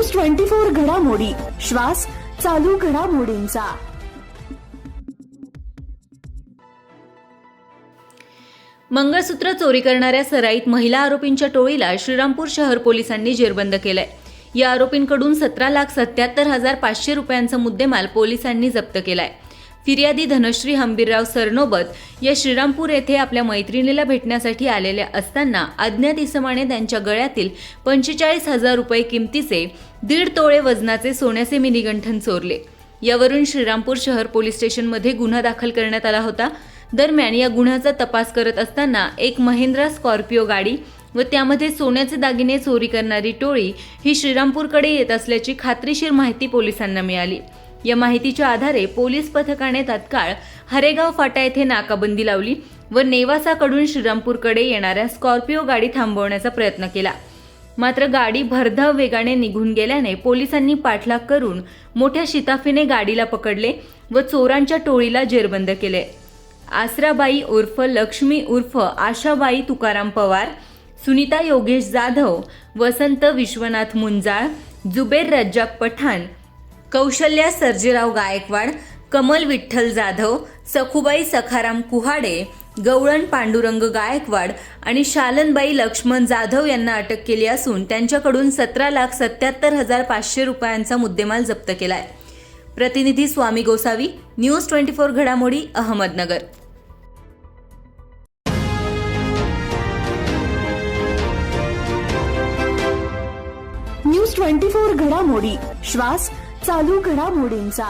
News twenty four घडामोडी. श्वास चालू घडामोडींचा. मंगळसूत्र चोरी करणाऱ्या सराईत महिला आरोपींच्या टोळीला श्रीरामपूर शहर पोलिसांनी जेरबंद केलंय. या आरोपींकडून सतरा लाख सत्याहत्तर हजार पाचशे रुपयांचा मुद्देमाल पोलिसांनी जप्त केलाय. फिर्यादी धनश्री हंबीरराव सरनोबत या श्रीरामपूर येथे आपल्या मैत्रिणीला भेटण्यासाठी आलेल्या असताना अज्ञात इसमाने त्यांच्या गळ्यातील पंचेचाळीस हजार रुपये किमतीचे दीड तोळे वजनाचे सोन्याचे मिनीगंठन चोरले. यावरून श्रीरामपूर शहर पोलीस स्टेशनमध्ये गुन्हा दाखल करण्यात आला होता. दरम्यान या गुन्ह्याचा तपास करत असताना एक महिंद्रा स्कॉर्पिओ गाडी व त्यामध्ये सोन्याचे दागिने चोरी करणारी टोळी ही श्रीरामपूरकडे येत असल्याची खात्रीशीर माहिती पोलिसांना मिळाली. या माहितीच्या आधारे पोलीस पथकाने तात्काळ हरेगाव फाटा येथे नाकाबंदी लावली व नेवासाकडून श्रीरामपूरकडे येणाऱ्या स्कॉर्पिओ गाडी थांबवण्याचा प्रयत्न केला. मात्र गाडी भरधाव वेगाने निघून गेल्याने पोलिसांनी पाठलाग करून मोठ्या शिताफीने गाडीला पकडले व चोरांच्या टोळीला जेरबंद केले. आसराबाई उर्फ लक्ष्मी उर्फ आशाबाई तुकाराम पवार सुनीता योगेश जाधव वसंत विश्वनाथ मुंजाळ जुबेर रज्जाक पठाण कौशल्या सर्जीराव गायकवाड कमल विठ्ठल जाधव सखुबाई सखाराम कुहाडे गवळण पांडुरंग गायकवाड आणि शालनबाई लक्ष्मण जाधव यांना अटक केली असून त्यांच्याकडून सतरा लाख सत्याहत्तर हजार पाचशे रुपयांचा मुद्देमाल जप्त केलाय. प्रतिनिधी Swami Gosavi news twenty four घडामोडी अहमदनगर. न्यूज ट्वेंटी फोर घडामोडी श्वास चालू घडामोडींचा.